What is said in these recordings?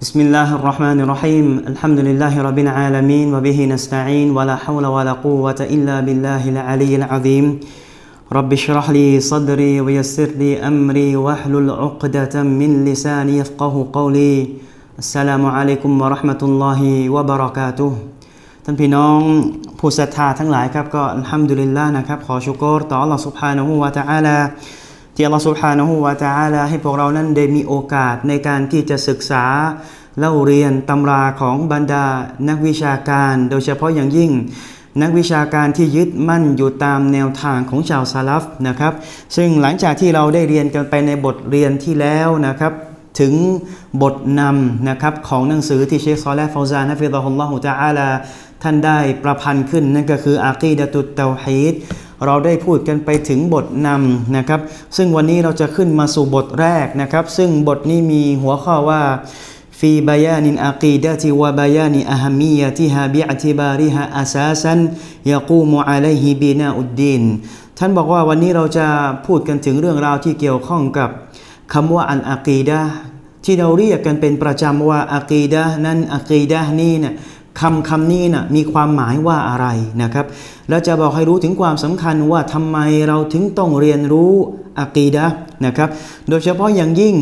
بسم الله الرحمن الرحيم الحمد لله رب العالمين وبه نستعين ولا حول ولا قوة إلا بالله العلي العظيم رب اشرح لي صدري ويسر لي أمري واحلل عقدة من لساني يفقه قولي السلام عليكم ورحمة الله وبركاته ท่านพี่น้องผู้ศรัทธาทั้งหลายครับก็อัลฮัมดุลิลลาห์นะครับขอชุกรต่อ Allah سبحانه และ تعالى ที่ Allah سبحانه และ تعالى ให้พวกเรานั้นได้มีโอกาสในการที่จะศึกษาเล่าเรียนตำราของบรรดานักวิชาการ โดยเฉพาะอย่างยิ่ง นักวิชาการที่ยึดมั่นอยู่ตามแนวทางของชาวซาลัฟนะครับ ซึ่งหลังจากที่เราได้เรียนกันไปในบทเรียนที่แล้วนะครับ ถึงบทนำนะครับของหนังสือที่เชคซอลและฟาวซานฮะฟิดะฮุลลอฮุตะอาลา ท่านได้ประพันธ์ขึ้นนั่นก็คืออากีดะตุตเตาฮีด เราได้พูดกันไปถึงบทนำนะครับ ซึ่งวันนี้เราจะขึ้นมาสู่บทแรกนะครับ ซึ่งบทนี้มีหัวข้อว่าฟีบายานินอากีดะติวะบายานิอะฮัมมียะติฮาบิอติบาริฮะอาซาซันยะกูมุอะลัยฮิบีนาอุดดีนท่านบอกว่าวันนี้เราจะพูดกันถึงเรื่องราวที่เกี่ยวข้องกับคำว่าอันอากีดะที่เราเรียกกันเป็นประจำว่าอากีดะนั้นอากีดะนี่เนี่ย คำคำนี้นะมีความหมายว่าอะไรนะครับ แล้วจะบอกให้รู้ถึงความสำคัญว่าทำไมเราถึงต้องเรียนรู้อากีดะนะครับ โดยเฉพาะอย่างยิ่ง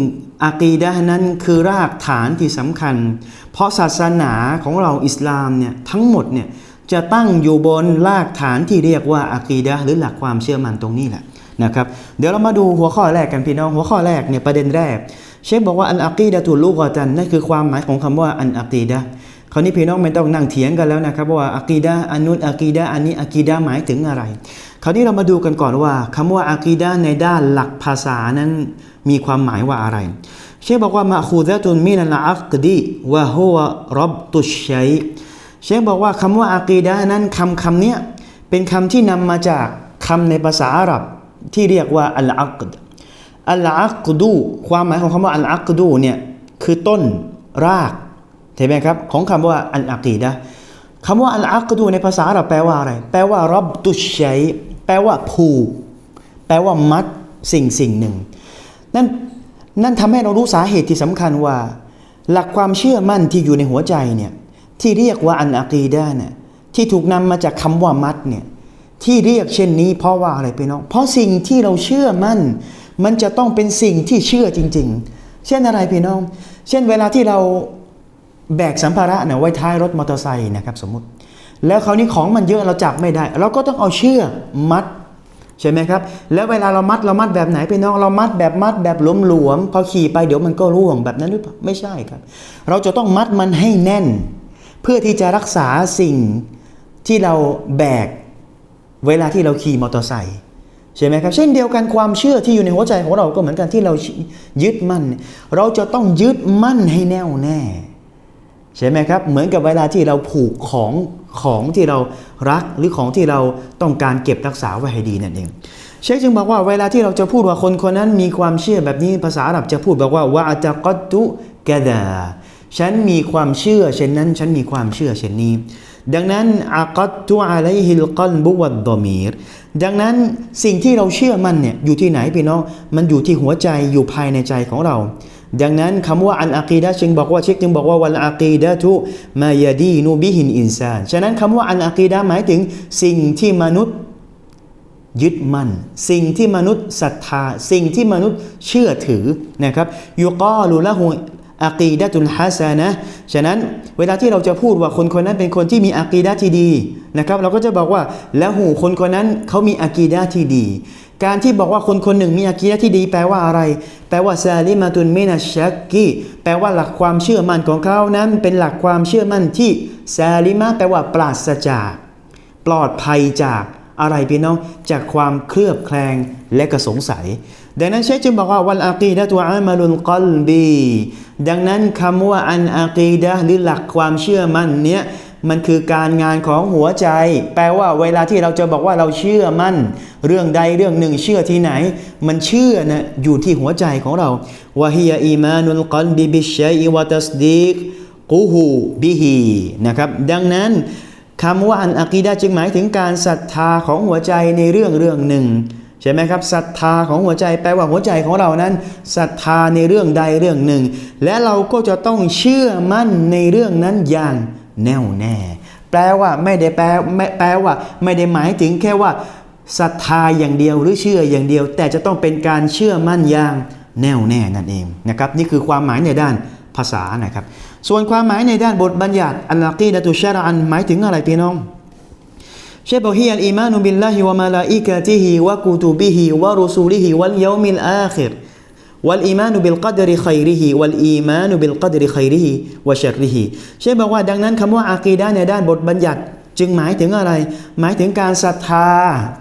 อากีดะนั้นคือรากฐานที่สำคัญ เพราะศาสนาของเราอิสลามเนี่ยทั้งหมดเนี่ยจะตั้งอยู่บนรากฐานที่เรียกว่าอากีดะหรือหลักความเชื่อมั่นตรงนี้แหละนะครับ เดี๋ยวเรามาดูหัวข้อแรกกันพี่น้องหัวข้อแรกเนี่ยประเด็นแรก เชฟบอกว่าอันอากีดะตุลูกอตันนั่นคือความหมายของคำว่าอันอากีดะ คราวนี้พี่น้องไม่ต้องนั่งเถียงกันแล้วนะครับว่าอากีดะอันนู้นอากีดะอันนี้อากีดะหมายถึงอะไร คราวนี้เรามาดูกันก่อนว่าคำว่าอากีดะในด้านหลักภาษานั้นมีความหมายว่าอะไร เชฟบอกว่ามาคูดะตุนมินัลอักดีวะฮุวะรับตุชัยเชฟบอกว่าคำว่าอากีดะนั้นคำคำนี้เป็นคำที่นำมาจากคำในภาษาอาหรับที่เรียกว่าอัลอักดอัลอักดูความหมายของคำว่าอัลอักดูเนี่ยคือต้นราก เห็นไหมครับของคำว่าอัลอากีดะคำว่าอัลอักดูในภาษาอาหรับแปลว่าอะไร แปลว่ารับตุชัยแปลว่าผูกแปลว่ามัดสิ่งสิ่งหนึ่ง นั่นนั่นทำให้เรารู้สาเหตุที่สำคัญว่า หลักความเชื่อมั่นที่อยู่ในหัวใจเนี่ยที่เรียกว่าอันอากีดะเนี่ยที่ถูกนำมาจากคำว่ามัดเนี่ยที่เรียกเช่นนี้เพราะว่าอะไรไปน้องเพราะสิ่งที่เราเชื่อมั่น มันจะต้องเป็นสิ่งที่เชื่อจริง ๆ เช่นอะไรพี่น้อง เช่นเวลาที่เรา แบกสัมภาระเนี่ยไว้ท้ายรถมอเตอร์ไซค์นะครับสมมติ แล้วคราวนี้ของมันเยอะเราจับไม่ได้ เราก็ต้องเอาเชือกมัดใช่ไหมครับ แล้วเวลาเรามัดเรามัดแบบไหนพี่น้องเรามัดแบบมัดแบบหลวมๆพอขี่ไปเดี๋ยวมันก็ร่วงแบบนั้นหรือเปล่าไม่ใช่ครับ เราจะต้องมัดมันให้แน่น เพื่อที่จะรักษาสิ่งที่เราแบกเวลาที่เราขี่มอเตอร์ไซค์ใช่ไหมครับ เช่นเดียวกันความเชื่อที่อยู่ในหัวใจของเราก็เหมือนกันที่เรายึดมั่น เราจะต้องยึดมั่นให้แน่วแน่ ใช่ไหมครับ เหมือนกับเวลาที่เราผูกของของที่เรารักหรือของที่เราต้องการเก็บรักษาไว้ให้ดีนั่นเอง เชคจึงบอกว่าเวลาที่เราจะพูดว่าคนคนนั้นมีความเชื่อแบบนี้ภาษาอาหรับจะพูดบอกว่าวะจะกตุกะดาฉันมีความเชื่อเช่นนั้น ฉันมีความเชื่อเช่นนี้ ดังนั้นอากัตตุอะลัยฮิลกัลบุวัดดมีรดังนั้นสิ่งที่เราเชื่อมันเนี่ยอยู่ที่ไหนพี่น้องมันอยู่ที่หัวใจอยู่ภายในใจของเรา ดังนั้นคำว่าอันอากีดะจึงบอกว่าเชคจึงบอกว่าวันอากีดะทุมายาดีนูบิหินอินซานฉะนั้นคำว่าอันอากีดะหมายถึงสิ่งที่มนุษย์ยึดมั่นสิ่งที่มนุษย์ศรัทธา สิ่งที่มนุษย์เชื่อถือนะครับยุกาลูละหูอากีดะตุลฮัสนะฉะนั้นเวลาที่เราจะพูดว่าคนคนนั้นเป็นคนที่มีอากีดะที่ดีนะครับ เราก็จะบอกว่าแล้วหูคนคนนั้นเขามีอากีดะที่ดี การที่บอกว่าคนคนหนึ่งมีอากีดะที่ดีแปลว่าอะไร แปลว่าซาลิมาตุนมินัชชักกีแปลว่าหลักความเชื่อมั่นของเขานั้นเป็นหลักความเชื่อมั่นที่ซาลิมาแปลว่าปราศจากปลอดภัยจากอะไรพี่น้องจากความเคลือบแคลงและก็สงสัย ดังนั้นเชคจึงบอกว่าวันอากีดะตัวอามาลุนกอลบีดังนั้นคำว่าอันอากีดะหรือหลักความเชื่อมั่นเนี้ย มันคือการงานของหัวใจ แปลว่าเวลาที่เราจะบอกว่าเราเชื่อมั่น เรื่องใดเรื่องหนึ่งเชื่อที่ไหน มันเชื่อนะอยู่ที่หัวใจของเราวะฮียอีมานุลกลบีบิชัยวัตัสดีกกูฮูบิฮีนะครับดังนั้นคำว่าอันอากีดะจึงหมายถึงการศรัทธาของหัวใจในเรื่องเรื่องหนึ่งใช่ไหมครับศรัทธาของหัวใจแปลว่าหัวใจของเรานั้นศรัทธาในเรื่องใดเรื่องหนึ่ง และเราก็จะต้องเชื่อมั่นในเรื่องนั้นอย่าง แน่วแน่ แปลว่าไม่ได้แปลไม่แปลว่า ไม่ได้หมายถึงแค่ว่าศรัทธาอย่างเดียวหรือเชื่ออย่างเดียว แต่จะต้องเป็นการเชื่อมั่นอย่างแน่วแน่นั่นเองนะครับนี่คือความหมายในด้านภาษานะครับ ส่วนความหมายในด้านบทบัญญัติอัลลกีดะตุชารันหมายถึงอะไรพี่น้องเชฟบอกฮีอัลอีมานุบิลลาฮิวะมาลาอิกะติฮิวะกุตุบิฮิวะรุซูลิฮิวัลยอมิลอาคิร วัลอีมานุบิลกัดริขัยริฮิวัลอีมานุบิลกัดริขัยริฮิวะชัริฮิเชฟบอกว่าดังนั้นคำว่าอากีดะในด้านบทบัญญัติ จึงหมายถึงอะไร หมายถึงการศรัทธา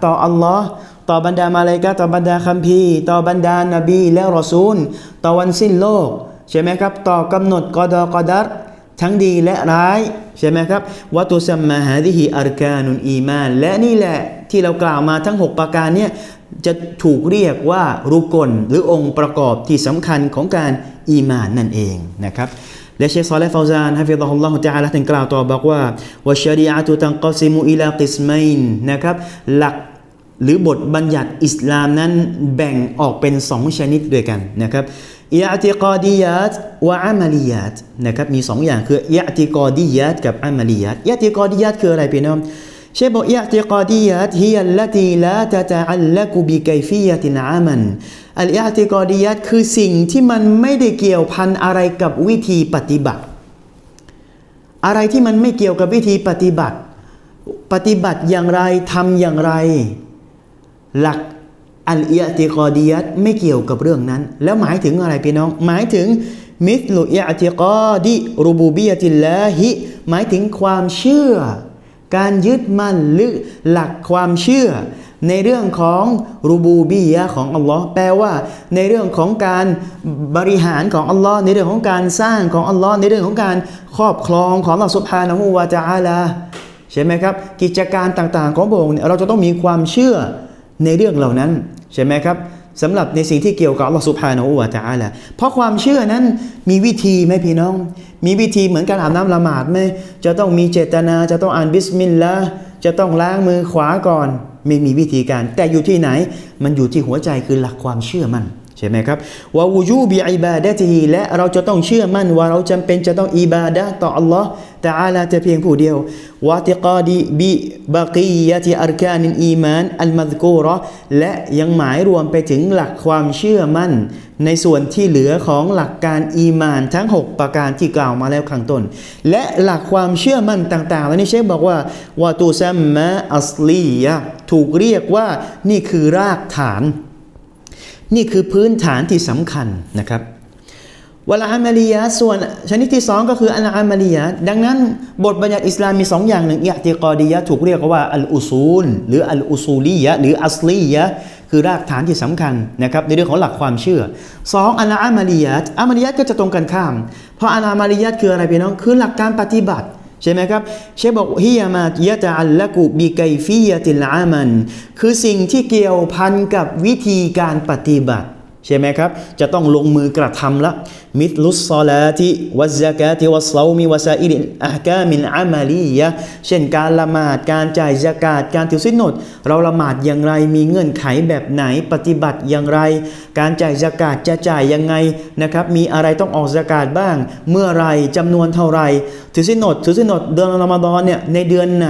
ต่ออัลลอฮ์ต่อบรรดามาเลกะต่อบรรดาคัมภีร์ต่อบรรดานบีและรอซูล ต่อวันสิ้นโลก ใช่ไหมครับ ต่อกำหนดกอดอกอดัรทั้งดีและร้าย ใช่ไหมครับวัตุสัมมาฮาดิฮิอัรกานุนอีมาน และนี่แหละที่เรากล่าวมาทั้ง 6 ประการเนี่ยจะถูกเรียกว่ารุกลหรือองค์ประกอบที่สำคัญของการอีมานนั่นเองนะครับและเชคซอลและฟาวซานฮะฟิฎฮุลลอฮุตะอาลาถึงกล่าวต่อบอกว่าวะชรีอะตุตันกอซิมุอิลากิสมัยนนะครับหลักหรือบทบัญญัติอิสลามนั้นแบ่งออกเป็นสองชนิดด้วยกันนะครับ อิอติกอดียัตวะอามัลียัตนะครับมีสองอย่างคืออิอติกอดียัตกับอามัลียัตอิอติกอดียัตคืออะไรพี่น้องเชฟบอกอิอติกอดียัตฮิยัลลตีลาตะตะอัลลักุบิไกฟียะตินอามันอัลอิอติกอดียัตคือสิ่งที่มันไม่ได้เกี่ยวพันอะไรกับวิธีปฏิบัติ อะไรที่มันไม่เกี่ยวกับวิธีปฏิบัติ ปฏิบัติอย่างไรทำอย่างไร หลัก อัลอิยติกอดียัตไม่เกี่ยวกับเรื่องนั้น แล้วหมายถึงอะไรพี่น้อง หมายถึงมิสลุอิยติกอดิรูบูบียติลลาฮิหมายถึงความเชื่อ การยึดมั่นหรือหลักความเชื่อ ในเรื่องของรูบูบียะของอัลลอฮ์แปลว่า ในเรื่องของการบริหารของอัลลอฮ์ในเรื่องของการสร้างของอัลลอฮ์ในเรื่องของการครอบครองของอัลลอฮ์สุบฮานะฮูวาจาลาใช่ไหมครับ กิจการต่างๆของพระองค์เราจะต้องมีความเชื่อในเรื่องเหล่านั้น ใช่ไหมครับสำหรับในสิ่งที่เกี่ยวกับอัลลอฮฺสุภาโนะฮูวาตาละเพราะความเชื่อนั้นมีวิธีไหมพี่น้อง มีวิธีเหมือนการอาบน้ำละหมาดไหมจะต้องมีเจตนาจะต้องอ่านบิสมิลลาห์จะต้องล้างมือขวาก่อน ไม่มีวิธีการ แต่อยู่ที่ไหนมันอยู่ที่หัวใจคือหลักความเชื่อมัน ใช่ไหมครับวาวูยูบิอิบาดะตีและเราจะต้องเชื่อมั่นว่าเราจำเป็นจะต้องอิบาดะต่ออัลลอฮ์แต่อาลาแต่เพียงผู้เดียววาติกาดีบิบากียะติอัรกานินอีมานอัลมัดกูรอและยังหมายรวมไปถึงหลักความเชื่อมั่น ในส่วนที่เหลือของหลักการอีมานทั้ง 6 ประการที่กล่าวมาแล้วข้างต้น และหลักความเชื่อมั่นต่างๆ แล้วนี่เชคบอกว่าวาตูซัมมะอัสลียะถูกเรียกว่านี่คือรากฐาน นี่คือพื้นฐานที่สำคัญนะครับวลาอามาลียะส่วนชนิดที่สองก็คืออัลอามาลียะดังนั้นบทบัญญัติอิสลามมีสองอย่างหนึ่งอิอติกอดียะถูกเรียกว่าอัลอุซูล หรืออัลอุซูลียะหรืออัสลียะคือรากฐานที่สำคัญนะครับในเรื่องของหลักความเชื่อสองอัลอามาลียะอามาลียะก็จะตรงกันข้าม เพราะอัลอามาลียะคืออะไรพี่น้องคือหลักการปฏิบัติ ใช่ไหมครับเชฟบอกฮิยามายะตะอัลละกุบีไกฟียะติลอามัน คือสิ่งที่เกี่ยวพันกับวิธีการปฏิบัติ ใช่ไหมครับ จะต้องลงมือกระทำละมิตลุสซอลาติวัซกาติวัสลามิวะซาอิลิอะฮกามินอามาลียะเช่นการละหมาดการจ่ายซากาตการถือสินนดเราละหมาดอย่างไรมีเงื่อนไขแบบไหนปฏิบัติอย่างไร การจ่ายซากาตจะจ่ายยังไงนะครับมีอะไรต้องออกซากาตบ้าง เมื่อไรจำนวนเท่าไรถือสินนดถือสินนดเดือนรอมฎอนเนี่ยในเดือนไหน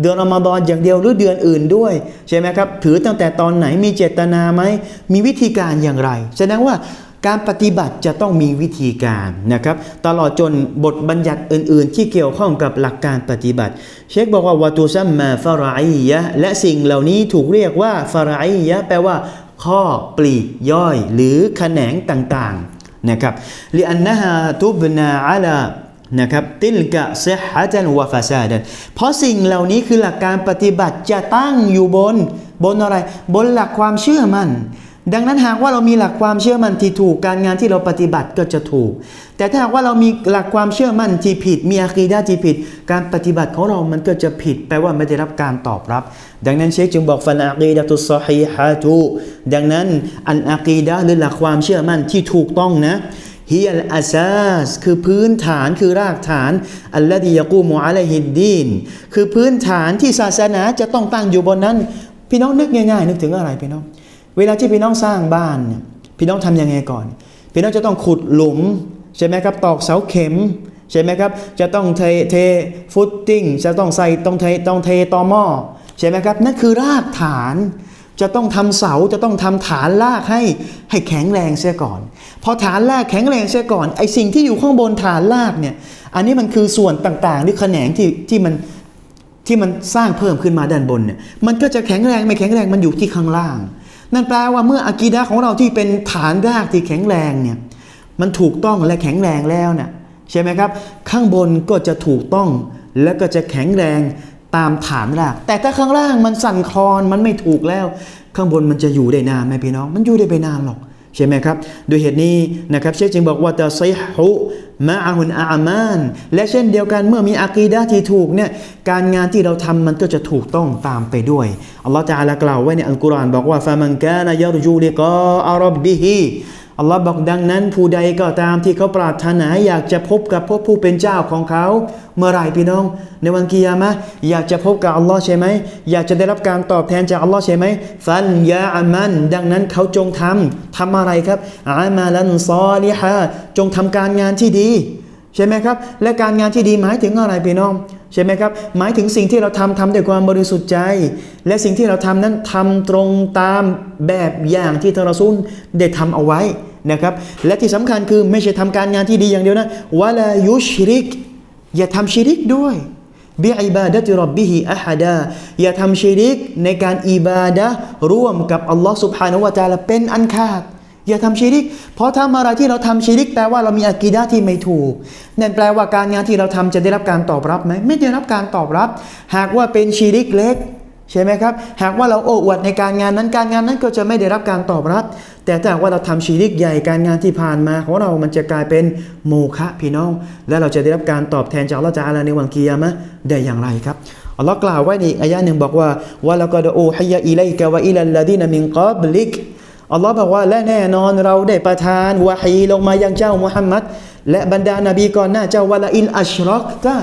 เดือนอมฎอนอย่างเดียวหรือเดือนอื่นด้วยใช่ไหมครับถือตั้งแต่ตอนไหนมีเจตนาไหมมีวิธีการอย่างไร แสดงว่าการปฏิบัติจะต้องมีวิธีการนะครับตลอดจนบทบัญญัติอื่น ๆ ที่เกี่ยวข้องกับหลักการปฏิบัติ เชคบอกว่าวาตูซัมมาฟารายยะและสิ่งเหล่านี้ถูกเรียกว่าฟารายยะแปลว่า ข้อปลีกย่อยหรือแขนงต่าง ๆ นะครับลิอันนะฮาตุบนาอาลา นะครับติลกะเซฮะจันวะฟาซาดันเพราะสิ่งเหล่านี้คือหลักการปฏิบัติจะตั้งอยู่บน บนอะไร บนหลักความเชื่อมัน่นดังนั้นหากว่าเรามีหลักความเชื่อมั่นที่ถูกการงานที่เราปฏิบัติก็จะถูก แต่ถ้าหากว่าเรามีหลักความเชื่อมั่นที่ผิด มีอะกีดะห์ที่ผิด การปฏิบัติของเรามันก็จะผิด แปลว่าไม่ได้รับการตอบรับ ดังนั้นเชคจึงบอกฟันอะกีดะตุสฮีฮะตุดังนั้นอันอะกีดะห์หรือหลักความเชื่อมั่นที่ถูกต้องนะ ฮิยัลอาซาสคือพื้นฐานคือรากฐาน อัลลอฮียกูมุอะลัยฮิดดีน คือพื้นฐานที่ศาสนาจะต้องตั้งอยู่บนนั้น พี่น้องนึกง่ายๆ นึกถึงอะไรพี่น้อง เวลาที่พี่น้องสร้างบ้านเนี่ยพี่น้องทำยังไงก่อน พี่น้องจะต้องขุดหลุมใช่ไหมครับตอกเสาเข็มใช่ไหมครับ จะต้องเทเทฟุตติ้งจะต้องใส่ต้องเทต้องเทตอหม้อใช่ไหมครับนั่นคือรากฐานจะต้องทำเสาจะต้องทำฐานรากให้ให้แข็งแรงเสียก่อน พอฐานรากแข็งแรงเสียก่อนไอสิ่งที่อยู่ข้างบนฐานรากเนี่ยอันนี้มันคือส่วนต่างๆหรือแขนงที่ที่มันที่มันสร้างเพิ่มขึ้นมาด้านบนเนี่ยมันก็จะแข็งแรงไม่แข็งแรงมันอยู่ที่ข้างล่าง นั่นแปลว่าเมื่ออากีดะของเราที่เป็นฐานรากที่แข็งแรงเนี่ยมันถูกต้องและแข็งแรงแล้วเนี่ยใช่ไหมครับ ข้างบนก็จะถูกต้องและก็จะแข็งแรงตามฐานราก แต่ถ้าข้างล่างมันสั่นคลอนมันไม่ถูกแล้ว ข้างบนมันจะอยู่ได้นานไหมพี่น้อง มันอยู่ได้ไปนานหรอก ใช่ไหมครับด้วยเหตุนี้นะครับเชคจึงบอกว่าตะไซฮุมาอาหุนอามาน และเช่นเดียวกันเมื่อมีอากีดะที่ถูกเนี่ยการงานที่เราทำมันก็จะถูกต้องตามไปด้วยอัลลอฮฺจะอาลากล่าวไว้ในอัลกุรอานบอกว่าฟามังกานยรจูลิกาอารบบิฮี อัลลอฮ์บอกดังนั้น ผู้ใดก็ตามที่เขาปรารถนา อยากจะพบกับพระผู้เป็นเจ้าของเขา เมื่อไรพี่น้อง ในวันกิยามะห์อยากจะพบกับอัลลอฮ์ใช่ไหมอยากจะได้รับการตอบแทนจากอัลลอฮ์ใช่ไหมฟันยาอามัน ดังนั้นเขาจงทำทำอะไรครับอามาลันซอลิฮะจงทำการงานที่ดี ใช่ไหมครับ และการงานที่ดีหมายถึงอะไรพี่น้องใช่ไหมครับ หมายถึงสิ่งที่เราทำทำด้วยความบริสุทธิ์ใจ และสิ่งที่เราทำนั้นทำตรงตามแบบอย่างที่ทารซุนได้ทำเอาไว้นะครับ และที่สำคัญคือไม่ใช่ทำการงานที่ดีอย่างเดียวนะวะลายุชริก อย่าทำชิริกด้วยบิอิบาดะติรบบิฮิอะฮดาอย่าทำชิริกในการอิบาดะร่วมกับอัลลอฮ์สุบฮานาวะจาลาเป็นอันขาด อย่าทำชิริก เพราะถ้าอะไรที่เราทำชิริกแปลว่าเรามีอากีดะที่ไม่ถูก นั่นแปลว่าการงานที่เราทำจะได้รับการตอบรับไหมไม่ได้รับการตอบรับ หากว่าเป็นชิริกเล็กใช่ไหมครับ หากว่าเราโอ้อวดในการงานนั้นการงานนั้นก็จะไม่ได้รับการตอบรับ แต่ถ้าหากว่าเราทำชีริกใหญ่การงานที่ผ่านมาของเรามันจะกลายเป็นโมฆะพี่น้อง และเราจะได้รับการตอบแทนจากอัลลอฮฺจาอาลาในวันกิยามะได้อย่างไรครับอัลลอฮ์กล่าวไว้ในอายะหนึ่งบอกว่าว่าละกอดอูฮิยะอิลัยกะวะอิลัลลดีนมินกับลิก อัลลอฮ์บอกว่าและแน่นอนเราได้ประทานวะฮีลงมายังเจ้ามุฮัมมัดและบรรดานบีก่อนหน้าเจ้าวะละอินอัชรักตะ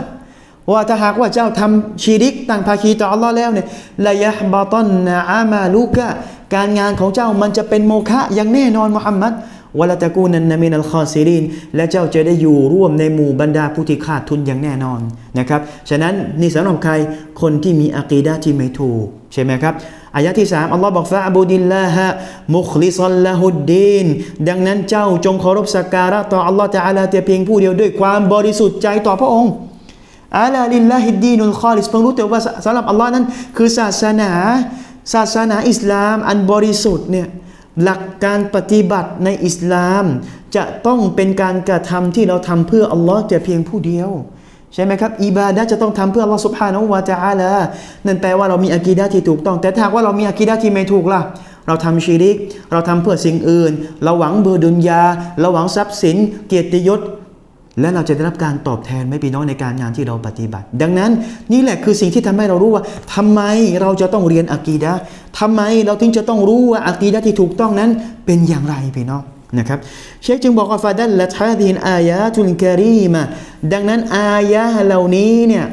ว่าถ้าหากว่าเจ้าทำชีริกตั้งภาคีต่ออัลลอฮ์แล้วเนี่ยละยะบาตันนะอามาลูกะการงานของเจ้ามันจะเป็นโมฆะอย่างแน่นอนมุฮัมมัดวะละตะกูนันนะมินัลคอซิรินและเจ้าจะได้อยู่ร่วมในหมู่บรรดาผู้ที่ขาดทุนอย่างแน่นอนนะครับ ฉะนั้นนี่สำหรับใครคนที่มีอะกีดะที่ไม่ถูกใช่ไหมครับ อายะที่สามอัลลอฮ์บอกฟะอบูดิลลาฮะมุคลิซัลละฮุดดีนดังนั้นเจ้าจงเคารพสักการะต่ออัลลอฮ์ตะอาลาแต่เพียงผู้เดียวด้วยความบริสุทธิ์ใจต่อพระองค์อาลาลิลลาฮิดดีนุลคอลิสเพิ่งรู้แต่ว่าสำหรับอัลลอฮ์นั้น คือศาสนา ศาสนาอิสลามอันบริสุทธิ์เนี่ยหลักการปฏิบัติในอิสลาม จะต้องเป็นการกระทำที่เราทำเพื่ออัลลอฮ์แต่เพียงผู้เดียว ใช่ไหมครับอิบาดะจะต้องทำเพื่ออัลลอฮ์สุบฮานะฮูวาตะอาลานั่นแปลว่าเรามีอากีดะที่ถูกต้อง แต่ถ้าหากว่าเรามีอากีดะที่ไม่ถูกล่ะ เราทำชีริก เราทำเพื่อสิ่งอื่น เราหวังเบอร์ดุนยา เราหวังทรัพย์สิน เกียรติยศ และเราจะได้รับการตอบแทนไม่พี่น้องในการงานที่เราปฏิบัติ ดังนั้นนี่แหละคือสิ่งที่ทำให้เรารู้ว่าทำไมเราจะต้องเรียนอะกีดะห์ทำไมเราถึงจะต้องรู้ว่าอะกีดะที่ถูกต้องนั้นเป็นอย่างไรพี่น้อง นะครับเชคจึงบอกว่าฟาดัลละฮาดินอายะตุลการีมาดังนั้นอายะเหล่านี้เนี่ย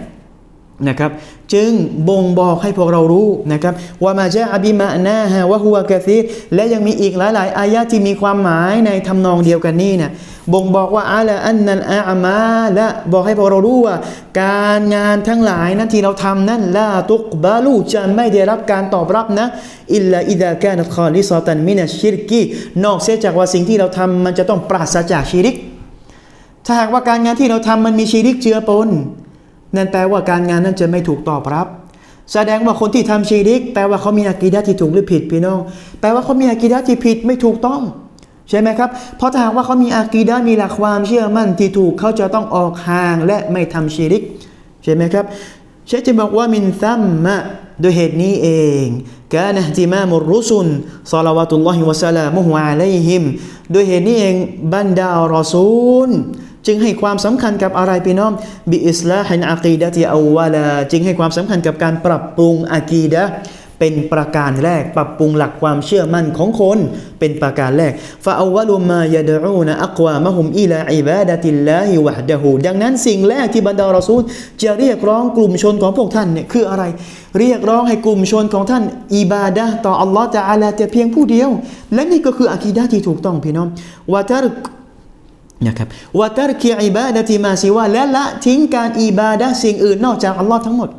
นะครับจึงบ่งบอกให้พวกเรารู้นะครับว่ามาจะอบิมานาฮะวะฮัวกะซีและยังมีอีกหลาย ๆ อายะที่มีความหมายในทำนองเดียวกันนี่นี่ยบ่งบอกว่าอาละอันนันอามาและบอกให้พวกเรารู้ว่า การงานทั้งหลายนั้นที่เราทำนั้นละตุกบาลูจะไม่ได้รับการตอบรับนะอิลลาอิดะกานคอลิซอตันมินัชชิรกีนอกเสียจากว่าสิ่งที่เราทำมันจะต้องปราศจากชิริก ถ้าหากว่าการงานที่เราทำมันมีชิริกเจือปน นั่นแปลว่าการงานนั้นจะไม่ถูกตอบรับ แสดงว่าคนที่ทำชีริก แปลว่าเขามีอากีดะที่ถูกหรือผิดพี่น้อง แปลว่าเขามีอากีดะที่ผิดไม่ถูกต้อง ใช่ไหมครับ เพราะถ้าหากว่าเขามีอากีดะมีหลักความเชื่อมั่นที่ถูกเขาจะต้องออกห่างและไม่ทำชีริก ใช่ไหมครับเชคจะบอกว่ามินซัมมะโดยเหตุนี้เองกานะติมามุรรุสุนศอลาวะตุลลอฮิวะสลามุฮุอะลัยฮิมโดยเหตุนี้เองบรรดารอซูล จึงให้ความสำคัญกับอะไรพี่น้องบิอิสลาฮินอากีดะติอาวาลาจึงให้ความสำคัญกับการปรับปรุงอากีดะเป็นประการแรก ปรับปรุงหลักความเชื่อมั่นของคน เป็นประการแรกฟาอวลุมายะดูนอักวามะฮุมอิลาอิบาดะติลลาฮิวะดะฮูดังนั้นสิ่งแรกที่บรรดารอซูลจะเรียกร้องกลุ่มชนของพวกท่านเนี่ยคืออะไร เรียกร้องให้กลุ่มชนของท่านอิบาดะต่ออัลลอฮ์จะอาลาแต่เพียงผู้เดียว และนี่ก็คืออากีดะที่ถูกต้องพี่น้องวะตาร นะครับวะตารกิอิบาดะติมาซิวาและละทิ้งการอิบาดะสิ่งอื่นนอกจากอัลลอฮ์ทั้งหมด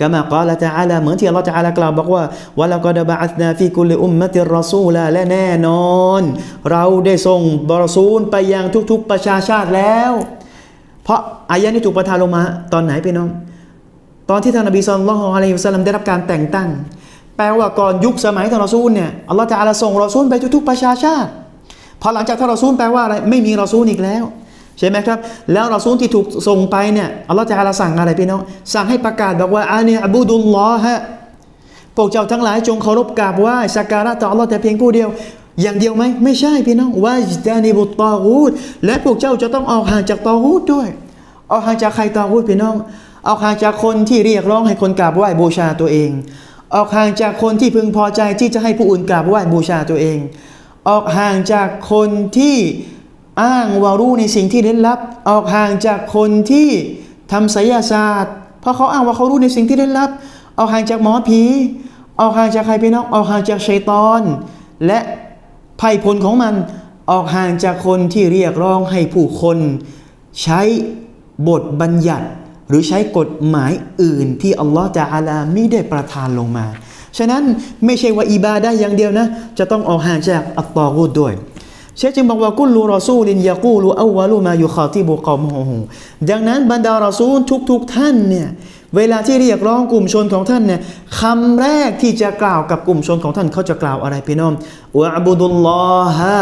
กามากล่าวตะอาลาเหมือนที่อัลลอฮ์ตะอาลากล่าวบอกว่าวะละกอดบะอัตนาฟีกุลอุมมะติรอซูลาและแน่นอน เราได้ส่งบรอซูลไปยังทุกๆประชาชาติแล้ว เพราะอายะนี้ถูกประทานลงมาตอนไหนพี่น้อง ตอนที่ท่านนบีศ็อลลัลลอฮุอะลัยฮิวซัลลัมได้รับการแต่งตั้ง แปลว่าก่อนยุคสมัยท่านรอซูลเนี่ยอัลลอฮ์ตะอาลาส่งรอซูลไปทุกๆประชาชาติ พอหลังจากท่านรอซูลแปลว่าอะไรไม่มีรอซูลอีกแล้ว ใช่ไหมครับ แล้วรอซูลที่ถูกส่งไปเนี่ยอัลลอฮ์จะอาลาสั่งอะไรพี่น้องสั่งให้ประกาศบอกว่าอานีอับูดุลลอฮะพวกเจ้าทั้งหลายจงเคารพกราบไหว้สักการะต่ออัลลอฮ์แต่เพียงผู้เดียว อย่างเดียวไหมไม่ใช่พี่น้องว่าจตานิบุตตอฮูดและพวกเจ้าจะต้องออกห่างจากตอฮูดด้วยออกห่างจากใครตอฮูดพี่น้องออกห่างจากคนที่เรียกร้องให้คนกราบไหว้บูชาตัวเอง ออกห่างจากคนที่พึงพอใจที่จะให้ผู้อื่นกราบไหว้บูชาตัวเอง ออกห่างจากคนที่อ้างว่ารู้ในสิ่งที่ล่นลับ ออกห่างจากคนที่ทำไสยศาสตร์ เพราะเขาอ้างว่าเขารู้ในสิ่งที่ล่นลับ ออกห่างจากหมอผี ออกห่างจากใครพี่น้อง ออกห่างจากชัยตอน และภัยผลของมัน ออกห่างจากคนที่เรียกร้องให้ผู้คน ใช้บทบัญญัติ หรือใช้กฎหมายอื่นที่อัลลอฮฺจะอาลาไม่ได้ประทานลงมา ฉะนั้นไม่ใช่ว่าอิบาได้อย่างเดียวนะ จะต้องออกห่างจากอัตตอกูดด้วยเชคจึงบอกว่ากุลูรอซูลินยากูลูอาวะลูมาอยุคาติบุกอมฮูดังนั้นบรรดารอซูลทุกๆทท่านเนี่ยเวลาที่เรียกร้องกลุ่มชนของท่านเนี่ยคำแรกที่จะกล่าวกับกลุ่มชนของท่านเขาจะกล่าวอะไรพี่น้องวะอับุดุลลอฮะ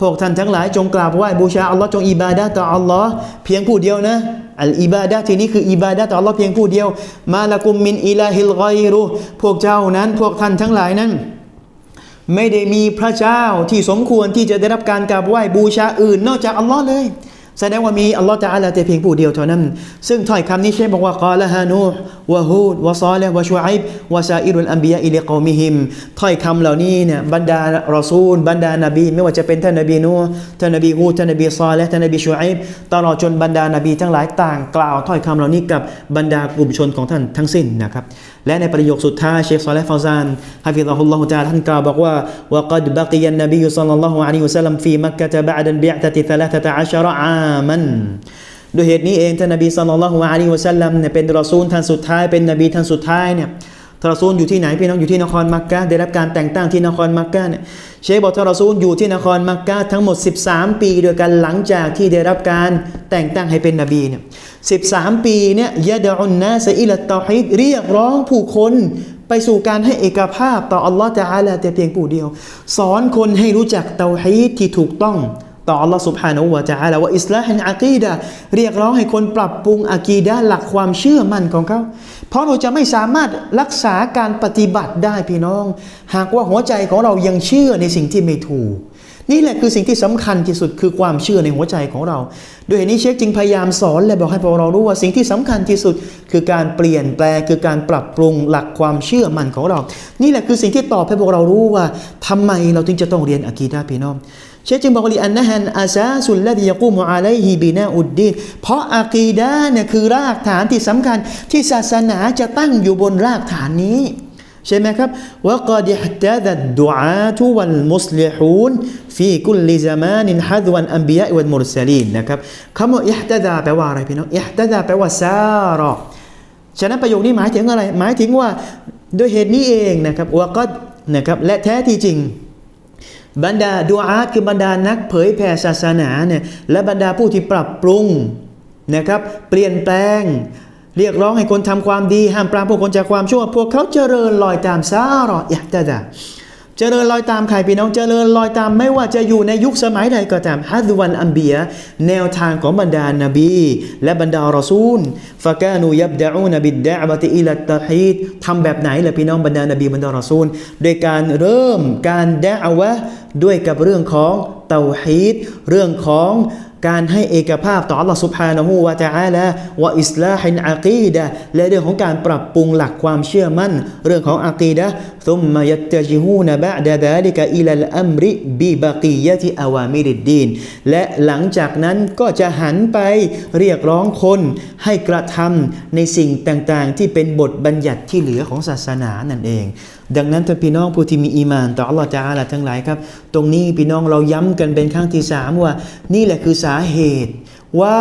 พวกท่านทั้งหลายจงกราบไหว้บูชาอัลลอฮ์จงอิบาดะต่ออัลลอฮ์เพียงผู้เดียวนะ อัลอิบาดะที่นี้คืออิบาดะต่ออัลลอฮ์เพียงผู้เดียว มาละกุมมินอิลาฮิลไกรุพวกเจ้านั้นพวกท่านทั้งหลายนั้น ไม่ได้มีพระเจ้าที่สมควรที่จะได้รับการกราบไหว้บูชาอื่น นอกจากอัลลอฮ์เลย แสดงว่ามีอัลลอฮ์จะอาลาแต่เพียงผู้เดียวเท่านั้น ซึ่งถ้อยคำนี้เชฟบอกว่ากาละฮานูวะฮูดวะซอเลห์วะชูไอบวะซาอิรุลอัมบิยะอิลิกอมิฮิมถ้อยคำเหล่านี้เนี่ยบรรดารอซูล บรรดานบี ไม่ว่าจะเป็นท่านนบีนูท่านนบีฮูดท่านนบีซอเลห์ท่านนบีชูไอบตลอดจนบรรดานบีทั้งหลายต่างกล่าวถ้อยคำเหล่านี้กับบรรดากลุ่มชนของท่านทั้งสิ้นนะครับ และในประโยคสุดท้ายเชคซอเลห์ฟาวซานฮะฟิซะฮุลลอฮุตะอาลาท่านกล่าวบอกว่าวะกัดบะกิยันนบีศ็อลลัลลอฮุอะลัยฮิวะซัลลัมฟีมักกะตะบะอดัลบิอ์ตะติ13อามันด้วยเหตุนี้เองท่านนบีศ็อลลัลลอฮุอะลัยฮิวะซัลลัมเนี่ยเป็นรอซูลท่านสุดท้ายเป็นนบีท่านสุดท้ายเนี่ย ทารซูลอยู่ที่ไหนพี่น้องอยู่ที่นครมักกะได้รับการแต่งตั้งที่นครมักกะเนี่ยเชคบอกทารซูลอยู่ที่นครมักกะทั้งหมด 13 ปีด้วยกันหลังจากที่ได้รับการแต่งตั้งให้เป็นนบีเนี่ย13ปีเนี่ยยะดอุนนาสอิลตอฮีดเรียกร้องผู้คนไปสู่การให้เอกภาพต่ออัลลอฮ์จะอาลาแต่เพียงผู้เดียว สอนคนให้รู้จักเตาฮีดที่ถูกต้อง ต่ออัลลอฮ์ سبحانه และ تعالى ว่าอิสลาฮินอากีดะเรียกร้องให้คนปรับปรุงอากีดะหลักความเชื่อมั่นของเขา เพราะเราจะไม่สามารถรักษาการปฏิบัติได้พี่น้อง หากว่าหัวใจของเรายังเชื่อในสิ่งที่ไม่ถูก นี่แหละคือสิ่งที่สำคัญที่สุดคือความเชื่อในหัวใจของเรา ด้วยเหตุนี้เชคจึงพยายามสอนและบอกให้พวกเรารู้ว่าสิ่งที่สำคัญที่สุด คือการเปลี่ยนแปลงคือการปรับปรุงหลักความเชื่อมั่นของเรา นี่แหละคือสิ่งที่ตอบให้พวกเรารู้ว่าทำไมเราถึงจะต้องเรียนอะกีดะห์พี่น้อง เ ชคจึงบอกว่าลีอันนะฮันอาซาสุลละดียกูมุอาลัยฮิบินาอุดดีนเพราะอะกีดะห์เนี่ยคือรากฐานที่สำคัญที่ศาสนาจะตั้งอยู่บนรากฐานนี้ใช่ไหมครับว่ากอดิฮตดัดดุอาตุวัลมุสลิฮูนฟีกุลลิซามานินฮัดวันอัมบิยะวัลมุรสลีนนะครับคำว่าอิฮตดาแปลว่าอะไรพี่น้องอิฮตดาแปลว่าซารอฉะนั้นประโยคนี้หมายถึงอะไร หมายถึงว่าด้วยเหตุนี้เองนะครับว่าก็นะครับและแท้ที่จริง บรรดาดูอาตคือบรรดานักเผยแผ่ศาสนาเนี่ยและบรรดาผู้ที่ปรับปรุงนะครับเปลี่ยนแปลง เรียกร้องให้คนทำความดีห้ามปรามพวกคนจากความชั่ว พวกเขาเจริญลอยตามซารออิฮตาดา เจริญรอยตามใครพี่น้องเจริญรอยตามไม่ว่าจะอยู่ในยุคสมัยใดก็ตามฮัดวันอัมเบีย แนวทางของบรรดานาบี และบรรดารอซูลฟะกานูยับดะอูนบิดดะบะติอิลัตตะฮีดทำแบบไหนล่ะพี่น้องบรรดานาบีบรรดารอซูลโดยการเริ่มการดะอวะด้วยกับเรื่องของเตาฮีดเรื่องของ การให้เอกภาพต่อ Allah Subhanahu wa Ta'ala วะอิสลาฮินอากีดะห์และเรื่องของการปรับปรุงหลักความเชื่อมั่น เรื่องของอากีดะห์ ثم يتجهون بعد ذلك إلى الأمر ببقية أوامر الدين และหลังจากนั้นก็จะหันไปเรียกร้องคนให้กระทำในสิ่งต่างๆ ที่เป็นบทบัญญัติที่เหลือของศาสนานั่นเอง ดังนั้นท่านพี่น้องผู้ที่มีอีมานต่ออัลลอฮฺจาละทั้งหลายครับ ตรงนี้พี่น้องเราย้ำกันเป็นครั้งที่สามว่า นี่แหละคือสาเหตุ ว่า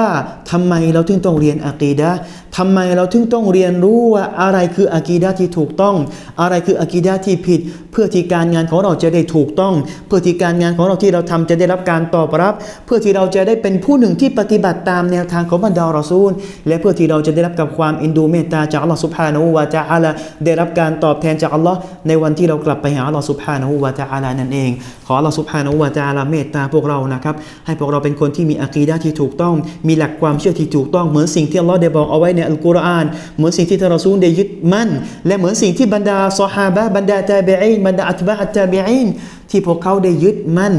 ทำไมเราถึงต้องเรียนอะกีดะทำไมเราถึงต้องเรียนรู้ว่าอะไรคืออะกีดะที่ถูกต้อง อะไรคืออะกีดะที่ผิด เพื่อที่การงานของเราจะได้ถูกต้อง เพื่อที่การงานของเราที่เราทำจะได้รับการตอบรับ เพื่อที่เราจะได้เป็นผู้หนึ่งที่ปฏิบัติตามแนวทางของบรรดารอซูล และเพื่อที่เราจะได้รับกับความอินดูเมตตาจากอัลลอฮ์สุบฮานะฮูวะตะอาลาได้รับการตอบแทนจากอัลลอฮ์ในวันที่เรากลับไปหาอัลลอฮ์สุบฮานะฮูวะตะอาลนั่นเอง ขออัลลอฮ์สุบฮานะฮูวะตะอาลเมตตาพวกเรานะครับให้พวกเราเป็นคนที่มีอะกีดะที่ถูกต้องมีหลักความเชื่อที่ถูกต้องเหมือนสิ่งที่อัลลอฮ์ได้บอกเอาไว้ในอัลกุรอาน เหมือนสิ่งที่ทารอซูลได้ยึดมั่น และเหมือนสิ่งที่บรรดาซอฮาบะบรรดาตาเบอินบรรดาอัตบะอัตตาเบอินที่พวกเขาได้ยึดมั่น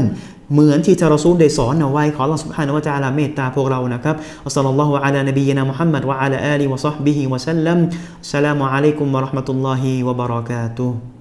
เหมือนที่ทารซูลได้สอนเอาไว้ขอเองสุบฮานวะจาลาเมตตาพวกเรานะครับอัสลลัลลอฮุอะลัยนบีนะมุฮัมมัดวะอะลาอาลีวะซอฮบิฮิวะสัลลัมสลามุอะลัยกุมวะราะห์มะตุลลอฮิวะบะเราะกาตุฮ์